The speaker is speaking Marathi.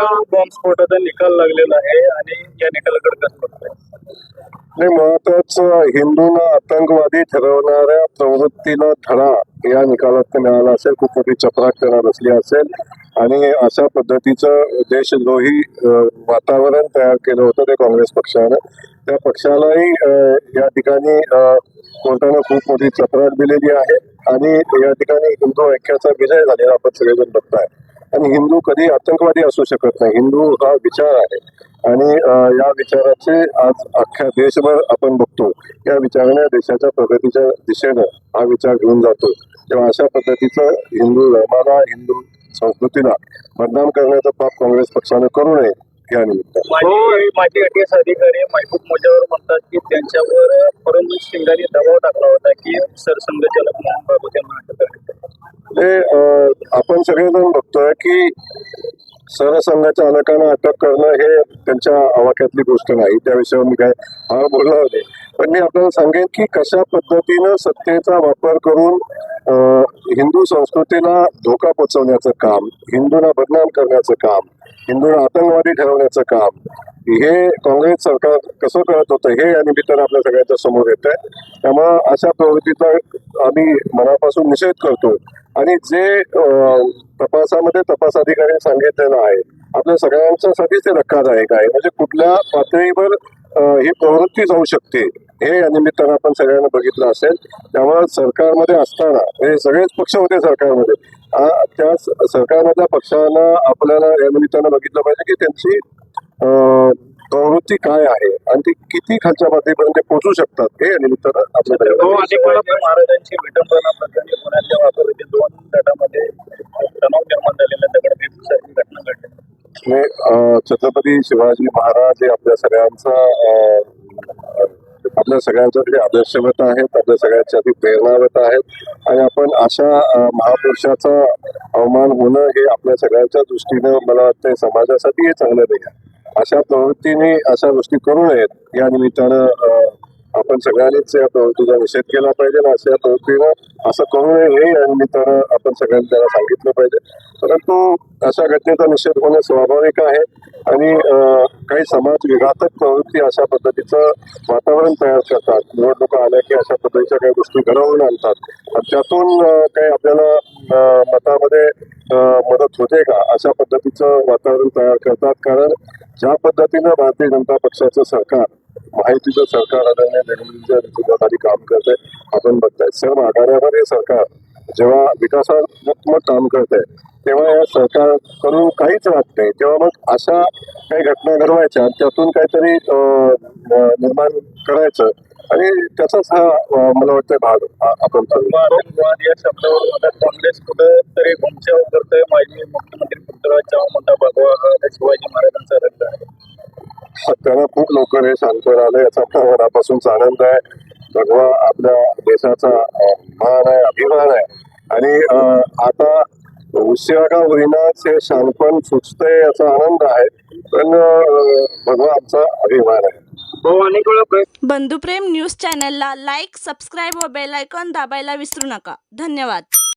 बॉम्बस्फोटाचा निकाल लागलेला आहे आणि या निकालाकडे कसं बघताय? नाही महत्वाचं हिंदूंना आतंकवादी ठरवणाऱ्या प्रवृत्तीला धडा या निकालात मिळाला असेल. खूप मोठी चपराक करणार असली असेल. आणि अशा पद्धतीचं देशद्रोही अं, वातावरण तयार केलं होतं ते काँग्रेस पक्षानं. त्या पक्षालाही अं, या ठिकाणी अं, कोर्टानं खूप मोठी चपराक दिलेली आहे. आणि या ठिकाणी हिंदू ऐक्याचा विजय झालेला आपण सगळेजण बघताय. आणि हिंदू कधी आतंकवादी असू शकत नाही. हिंदू हा विचार आहे. आणि या विचाराचे आज अख्ख्या देशभर आपण बघतो. या विचाराने देशाच्या प्रगतीच्या दिशेनं हा विचार घेऊन जातो. तेव्हा अशा पद्धतीचं हिंदू धर्माला हिंदू संस्कृतीला बदनाम करण्याचं पाप काँग्रेस पक्षानं करू नये. या निमित्तानं माजी माजी आयटीएस अधिकारी महबूब मुजावर म्हणतात की त्यांच्यावर फडणवीस शिंगाने दबाव टाकला होता की सरसंघचालक मोहन बाबू त्यांना अटक करण्यात ते अं, आपण सगळेजण बघतोय की सरसंघचालकांना अटक करणं हे त्यांच्या आवाक्यातली गोष्ट नाही. त्या विषयावर मी काय फार बोलणार होते पण मी आपल्याला सांगेन की कशा पद्धतीनं सत्तेचा वापर करून हिंदू संस्कृतीला धोका पोचवण्याचं काम हिंदूंना बदनाम करण्याचं काम हिंदूंना आतंकवादी ठरवण्याचं काम हे काँग्रेस सरकार कसं करत होतं हे या निमित्तानं आपल्या सगळ्यांच्या समोर येत आहे. त्यामुळं अशा प्रवृत्तीचा आम्ही मनापासून निषेध करतो. आणि जे तपासामध्ये तपास अधिकारी सांगितलेलं आहे आपल्या सगळ्यांच्यासाठीच ते धक्कादायक आहे. म्हणजे कुठल्या पातळीवर ही प्रवृत्ती जाऊ शकते हे या निमित्तानं आपण सगळ्यांना बघितलं असेल. त्यामुळे सरकारमध्ये असताना हे सगळेच पक्ष होते सरकारमध्ये. त्या सरकारमधल्या पक्षांना आपल्याला या निमित्तानं बघितलं पाहिजे की त्यांची प्रवृत्ती काय आहे आणि ती किती खालच्या पातळीपर्यंत पोहोचू शकतात हे या निमित्तानं आपल्याला हो महाराजांची विटंबना प्रकरणी पुण्यातल्या वापरते दोन गटामध्ये तणाव निर्माण झालेल्या दगडफेकीसारखी घटना घडली. छत्रपती शिवाजी महाराज हे आपल्या सगळ्यांचा आपल्या सगळ्यांच्यासाठी आदर्शवत आहेत आपल्या सगळ्यांसाठी प्रेरणावत आहेत. आणि आपण अशा महापुरुषाचा अवमान होणं हे आपल्या सगळ्यांच्या दृष्टीनं मला वाटतं समाजासाठी हे चांगलं नाही अशा प्रवृत्तीने अशा गोष्टी करू नयेत. या निमित्तानं आपण सगळ्यांनीच या प्रवृत्तीचा निषेध केला पाहिजे अशा या प्रवृत्तीनं असं करू नये आणि या आपण सगळ्यांनी त्याला सांगितलं पाहिजे. परंतु अशा घटनेचा निषेध होणं स्वाभाविक आहे आणि काही समाज विघातक प्रवृत्ती अशा पद्धतीचं वातावरण तयार करतात. निवडणुका आल्या की अशा पद्धतीच्या काही गोष्टी घडवून आणतात. त्यातून काही आपल्याला मतामध्ये मदत होते का? अशा पद्धतीचं वातावरण तयार करतात. कारण ज्या पद्धतीनं भारतीय जनता पक्षाचं सरकार माहितीचं सरकार आदरणीय निर्मलीच्या नेतृत्वाखाली काम करते आपण बघताय. सर्व आघाड्यावर हे सरकार जेव्हा विकासात्मक काम करत आहे तेव्हा या सरकारकडून काहीच राहत नाही. तेव्हा मग अशा काही घटना घडवायच्या त्यातून काहीतरी निर्माण करायचं आणि त्याचाच हा मला वाटतं भाग आपण या शब्दावर काँग्रेस कुठं तरी घुमच्या करतोय माजी मुख्यमंत्री पृथ्वीराज चव्हाण मोठा भगवा शिवाजी महाराजांचा त्यांना खूप लवकर हे शांतवर आलं याचा मला मनापासूनच आनंद आहे. भगवा आपल्या देशाचा मान आहे अभिमान आहे. आणि आता उशिरा का होईनाच हे शानपण सुचतंय याचा आनंद आहे पण भगवा आमचा अभिमान आहे. भाऊ अनेक वेळा प्रयत्न बंधुप्रेम न्यूज चॅनलला लाईक सबस्क्राईब व बेल आयकॉन दाबायला विसरू नका. धन्यवाद.